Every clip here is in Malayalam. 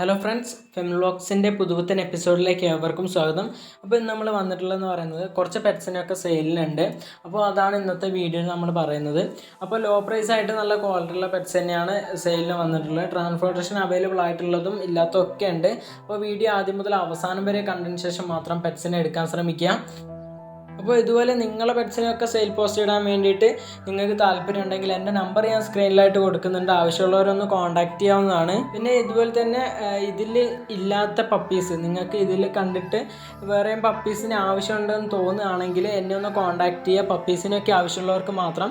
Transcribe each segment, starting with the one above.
ഹലോ ഫ്രണ്ട്സ് ഫെമിലോക്സിന്റെ പുതുപുത്തൻ എപ്പിസോഡിലേക്ക് ഏവർക്കും സ്വാഗതം. അപ്പോൾ ഇന്ന് നമ്മൾ വന്നിട്ടുള്ളതെന്ന് പറയുന്നത് കുറച്ച് പെറ്റ്സിനൊക്കെ സെയിലിനുണ്ട് അപ്പോൾ അതാണ് ഇന്നത്തെ വീഡിയോയിൽ നമ്മൾ പറയുന്നത്. അപ്പോൾ ലോ പ്രൈസ് ആയിട്ട് നല്ല ക്വാളിറ്റി ഉള്ള പെറ്റ്സ് തന്നെയാണ് സെയിലിന് വന്നിട്ടുള്ളത്. ട്രാൻസ്പോർട്ടേഷൻ അവൈലബിൾ ആയിട്ടുള്ളതും ഇല്ലാത്തതൊക്കെ ഉണ്ട്. അപ്പോൾ വീഡിയോ ആദ്യം മുതൽ അവസാനം വരെ കണ്ടതിന് ശേഷം മാത്രം പെറ്റ്സിനെ എടുക്കാൻ ശ്രമിക്കുക. അപ്പോൾ ഇതുപോലെ നിങ്ങളെ പെറ്റ്സിനൊക്കെ സെയിൽ പോസ്റ്റ് ഇടാൻ വേണ്ടിയിട്ട് നിങ്ങൾക്ക് താല്പര്യം ഉണ്ടെങ്കിൽ എന്റെ നമ്പർ ഞാൻ സ്ക്രീനിലായിട്ട് കൊടുക്കുന്നുണ്ട്. ആവശ്യമുള്ളവരൊന്ന് കോൺടാക്ട് ചെയ്യാവുന്നതാണ്. പിന്നെ ഇതുപോലെ തന്നെ ഇതിൽ ഇല്ലാത്ത പപ്പീസ് നിങ്ങൾക്ക് ഇതിൽ കണ്ടിട്ട് വേറെയും പപ്പീസിന് ആവശ്യമുണ്ടെന്ന് തോന്നുകയാണെങ്കിൽ എന്നെ ഒന്ന് കോൺടാക്ട് ചെയ്യുക. പപ്പീസിനൊക്കെ ആവശ്യമുള്ളവർക്ക് മാത്രം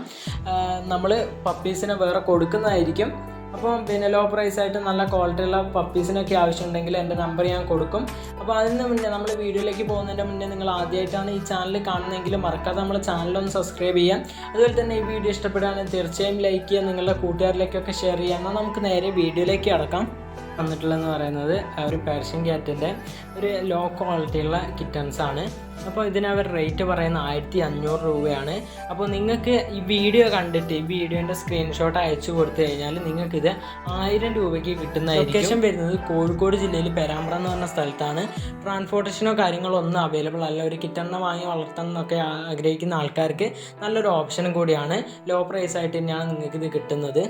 നമ്മൾ പപ്പീസിനെ വേറെ കൊടുക്കുന്നതായിരിക്കും. അപ്പോൾ പിന്നെ ലോ പ്രൈസ് ആയിട്ട് നല്ല ക്വാളിറ്റി ഉള്ള പപ്പീസിനൊക്കെ ആവശ്യമുണ്ടെങ്കിൽ എന്റെ നമ്പർ ഞാൻ കൊടുക്കും. അപ്പോൾ അതിന് മുന്നേ നമ്മൾ വീഡിയോയിലേക്ക് പോകുന്നതിന്റെ മുന്നേ നിങ്ങൾ ആദ്യമായിട്ടാണ് ഈ ചാനൽ കാണുന്നതെങ്കിൽ മറക്കാതെ നമ്മുടെ ചാനലൊന്ന് സബ്സ്ക്രൈബ് ചെയ്യാം അതുപോലെ തന്നെ ഈ വീഡിയോ ഇഷ്ടപ്പെടുകയാണെങ്കിൽ തീർച്ചയായും ലൈക്ക് ചെയ്യുക നിങ്ങളുടെ കൂട്ടുകാരിലേക്കൊക്കെ ഷെയർ ചെയ്യാം എന്നാൽ നമുക്ക് നേരെ വീഡിയോയിലേക്ക് അടക്കാം വന്നിട്ടുള്ളതെന്ന് പറയുന്നത് ഒരു പേർഷ്യൻ ക്യാറ്റിന്റെ ഒരു ലോ ക്വാളിറ്റിയുള്ള കിറ്റൻസ് ആണ്. അപ്പോൾ ഇതിനവർ റേറ്റ് പറയുന്ന ആയിരത്തി അഞ്ഞൂറ് രൂപയാണ്. അപ്പോൾ നിങ്ങൾക്ക് ഈ വീഡിയോ കണ്ടിട്ട് ഈ വീഡിയോന്റെ സ്ക്രീൻഷോട്ട് അയച്ചു കൊടുത്തു കഴിഞ്ഞാൽ നിങ്ങൾക്കിത് ആയിരം രൂപയ്ക്ക് കിട്ടുന്ന ലൊക്കേഷൻ വരുന്നത് കോഴിക്കോട് ജില്ലയിൽ പെരാമ്പ്ര എന്ന് പറഞ്ഞ സ്ഥലത്താണ്. ട്രാൻസ്പോർട്ടേഷനോ കാര്യങ്ങളോ ഒന്നും അവൈലബിൾ അല്ല. ഒരു കിറ്റണ്ണ വാങ്ങി വളർത്തണം എന്നൊക്കെ ആഗ്രഹിക്കുന്ന ആൾക്കാർക്ക് നല്ലൊരു ഓപ്ഷനും കൂടിയാണ്. ലോ പ്രൈസ് ആയിട്ട് തന്നെയാണ് നിങ്ങൾക്ക് ഇത് കിട്ടുന്നത്.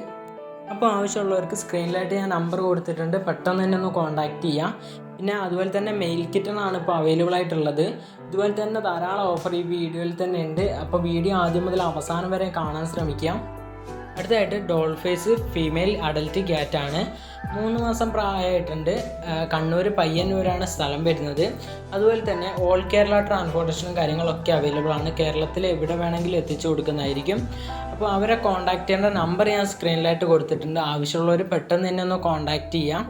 അപ്പോൾ ആവശ്യമുള്ളവർക്ക് സ്ക്രീനിലായിട്ട് ഞാൻ നമ്പർ കൊടുത്തിട്ടുണ്ട്. പെട്ടെന്ന് തന്നെ ഒന്ന് കോൺടാക്റ്റ് ചെയ്യാം. പിന്നെ അതുപോലെ തന്നെ മെയിൽ ആണ് ഇപ്പോൾ അവൈലബിൾ ആയിട്ടുള്ളത്. ഇതുപോലെ തന്നെ ധാരാളം ഓഫർ ഈ വീഡിയോയിൽ തന്നെ ഉണ്ട്. അപ്പോൾ വീഡിയോ ആദ്യം മുതൽ അവസാനം വരെ കാണാൻ ശ്രമിക്കാം. അടുത്തതായിട്ട് ഡോൾഫേസ് ഫീമെയിൽ അഡൽറ്റ് ക്യാറ്റാണ് മൂന്ന് മാസം പ്രായമായിട്ടുണ്ട്. കണ്ണൂർ പയ്യന്നൂരാണ് സ്ഥലം വരുന്നത്. അതുപോലെ തന്നെ ഓൾ കേരള ട്രാൻസ്പോർട്ടേഷനും കാര്യങ്ങളൊക്കെ അവൈലബിൾ ആണ്. കേരളത്തിൽ എവിടെ വേണമെങ്കിലും എത്തിച്ചു കൊടുക്കുന്നതായിരിക്കും. അപ്പോൾ അവരെ കോൺടാക്ട് ചെയ്യേണ്ട നമ്പർ ഞാൻ സ്ക്രീനിലായിട്ട് കൊടുത്തിട്ടുണ്ട്. ആവശ്യമുള്ളവർ പെട്ടെന്ന് തന്നെ ഒന്ന് കോൺടാക്ട് ചെയ്യാം.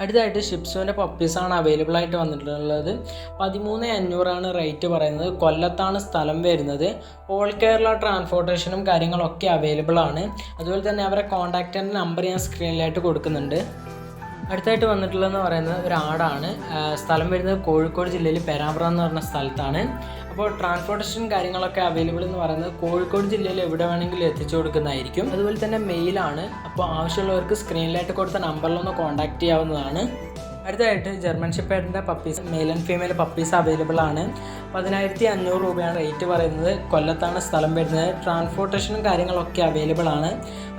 അടുത്തായിട്ട് ഷിപ്സുവിന്റെ പപ്പീസാണ് അവൈലബിൾ ആയിട്ട് വന്നിട്ടുള്ളത്. പതിമൂന്ന് അഞ്ഞൂറാണ് റേറ്റ് പറയുന്നത്. കൊല്ലത്താണ് സ്ഥലം വരുന്നത്. ഓൾ കേരള ട്രാൻസ്പോർട്ടേഷനും കാര്യങ്ങളൊക്കെ അവൈലബിൾ ആണ്. അതുപോലെ തന്നെ അവരെ കോൺടാക്റ്റിന്റെ നമ്പർ ഞാൻ സ്ക്രീനിലായിട്ട് കൊടുക്കുന്നുണ്ട്. അടുത്തായിട്ട് വന്നിട്ടുള്ളതെന്ന് പറയുന്നത് ഒരു ആടാണ് സ്ഥലം വരുന്നത് കോഴിക്കോട് ജില്ലയിൽ പെരാമ്പ്ര എന്ന് പറഞ്ഞ സ്ഥലത്താണ്. അപ്പോൾ ട്രാൻസ്പോർട്ടേഷൻ കാര്യങ്ങളൊക്കെ അവൈലബിൾ എന്ന് പറയുന്നത് കോഴിക്കോട് ജില്ലയിൽ എവിടെ വേണമെങ്കിലും എത്തിച്ചു കൊടുക്കുന്നതായിരിക്കും. അതുപോലെ തന്നെ മെയിലാണ് അപ്പോൾ ആവശ്യമുള്ളവർക്ക് സ്ക്രീനിലായിട്ട് കൊടുത്ത നമ്പറിലൊന്ന് കോൺടാക്ട് ചെയ്യാവുന്നതാണ്. അടുത്തതായിട്ട് German ഷിപ്പേഡിന്റെ puppies male and female puppies available ആണ്. പതിനായിരത്തി അഞ്ഞൂറ് രൂപയാണ് റേറ്റ് പറയുന്നത്. കൊല്ലത്താണ് സ്ഥലം വരുന്നത്. ട്രാൻസ്പോർട്ടേഷനും കാര്യങ്ങളൊക്കെ അവൈലബിൾ ആണ്.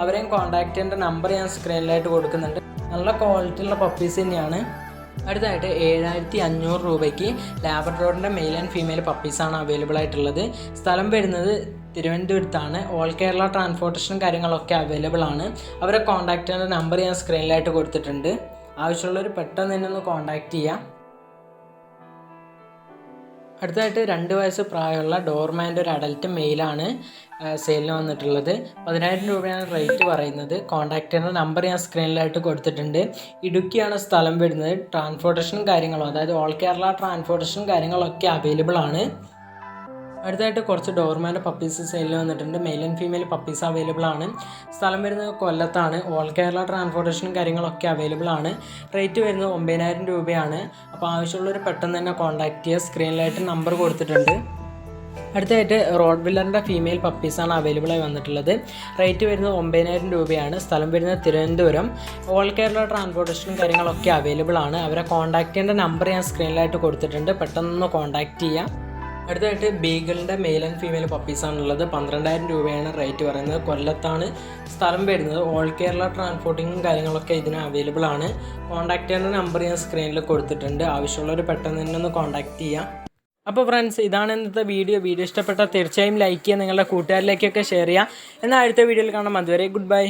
അവരെയും കോൺടാക്ട് ചെയ്യേണ്ട നമ്പർ ഞാൻ സ്ക്രീനിലായിട്ട് കൊടുക്കുന്നുണ്ട്. നല്ല ക്വാളിറ്റി ഉള്ള പപ്പീസ് തന്നെയാണ്. അടുത്തായിട്ട് ഏഴായിരത്തി അഞ്ഞൂറ് രൂപയ്ക്ക് ലാബറട്ടോറിന്റെ മെയിൽ ആൻഡ് ഫീമെയിൽ പപ്പീസാണ് അവൈലബിൾ ആയിട്ടുള്ളത്. സ്ഥലം വരുന്നത് തിരുവനന്തപുരത്താണ്. ഓൾ കേരള ട്രാൻസ്പോർട്ടേഷനും കാര്യങ്ങളൊക്കെ അവൈലബിൾ ആണ്. അവരെ കോൺടാക്റ്റ് ചെയ്യുന്ന നമ്പർ ഞാൻ സ്ക്രീനിലായിട്ട് കൊടുത്തിട്ടുണ്ട്. ആവശ്യമുള്ളവർ പെട്ടെന്ന് തന്നെ ഒന്ന് കോൺടാക്റ്റ് ചെയ്യാം. അടുത്തതായിട്ട് രണ്ട് വയസ്സ് പ്രായമുള്ള ഡോർമാന്റെ ഒരു അഡൽട്ട് മെയിലാണ് സെയിലിന് വന്നിട്ടുള്ളത്. പതിനായിരം രൂപയാണ് റേറ്റ് പറയുന്നത്. കോൺടാക്ട് ചെയ്യുന്ന നമ്പർ ഞാൻ സ്ക്രീനിലായിട്ട് കൊടുത്തിട്ടുണ്ട്. ഇടുക്കിയാണ് സ്ഥലം വരുന്നത്. ട്രാൻസ്പോർട്ടേഷനും കാര്യങ്ങളും അതായത് ഓൾ കേരള ട്രാൻസ്പോർട്ടേഷനും കാര്യങ്ങളൊക്കെ അവൈലബിൾ ആണ്. അടുത്തായിട്ട് കുറച്ച് ഡോർമാന്റെ പപ്പീസ് സെയിലിൽ വന്നിട്ടുണ്ട്. Male and female puppies available ആണ്. സ്ഥലം വരുന്നത് കൊല്ലത്താണ്. ഓൾ കേരള ട്രാൻസ്പോർട്ടേഷനും കാര്യങ്ങളൊക്കെ അവൈലബിൾ ആണ്. റേറ്റ് വരുന്നത് ഒമ്പതിനായിരം രൂപയാണ്. അപ്പോൾ ആവശ്യമുള്ളവർ പെട്ടെന്ന് തന്നെ കോൺടാക്ട് ചെയ്യുക. സ്ക്രീനിലായിട്ട് നമ്പർ കൊടുത്തിട്ടുണ്ട്. അടുത്തായിട്ട് റോഡ് വില്ലറിന്റെ ഫീമെയിൽ പപ്പീസാണ് അവൈലബിൾ ആയി വന്നിട്ടുള്ളത്. റേറ്റ് വരുന്നത് ഒമ്പതിനായിരം രൂപയാണ്. സ്ഥലം വരുന്നത് തിരുവനന്തപുരം. ഓൾ കേരള ട്രാൻസ്പോർട്ടേഷനും കാര്യങ്ങളൊക്കെ അവൈലബിൾ ആണ്. അവരെ കോൺടാക്ട് ചെയ്യേണ്ട നമ്പർ ഞാൻ സ്ക്രീനിലായിട്ട് കൊടുത്തിട്ടുണ്ട്. പെട്ടെന്ന് കോൺടാക്ട് ചെയ്യാം. അടുത്തായിട്ട് ബീഗിളിന്റെ മെയിൽ ആൻഡ് ഫീമെയിൽ പപ്പീസ് ആണുള്ളത്. പന്ത്രണ്ടായിരം രൂപയാണ് റേറ്റ് പറയുന്നത്. കൊല്ലത്താണ് സ്ഥലം വരുന്നത്. ഓൾ കേരള ട്രാൻസ്പോർട്ടിങ്ങും കാര്യങ്ങളൊക്കെ ഇതിന് അവൈലബിൾ ആണ്. കോൺടാക്ട് ചെയ്യേണ്ട നമ്പർ ഞാൻ സ്ക്രീനിൽ കൊടുത്തിട്ടുണ്ട്. ആവശ്യമുള്ളവർ പെട്ടെന്ന് തന്നെ ഒന്ന് കോൺടാക്ട് ചെയ്യാം. അപ്പോൾ ഫ്രണ്ട്സ് ഇതാണ് ഇന്നത്തെ വീഡിയോ വീഡിയോ ഇഷ്ടപ്പെട്ടാൽ തീർച്ചയായും ലൈക്ക് ചെയ്യുക. നിങ്ങളുടെ കൂട്ടുകാരിലേക്കൊക്കെ ഷെയർ ചെയ്യുക. എന്നാൽ അടുത്ത വീഡിയോയിൽ കാണാം. അതുവരെ ഗുഡ് ബൈ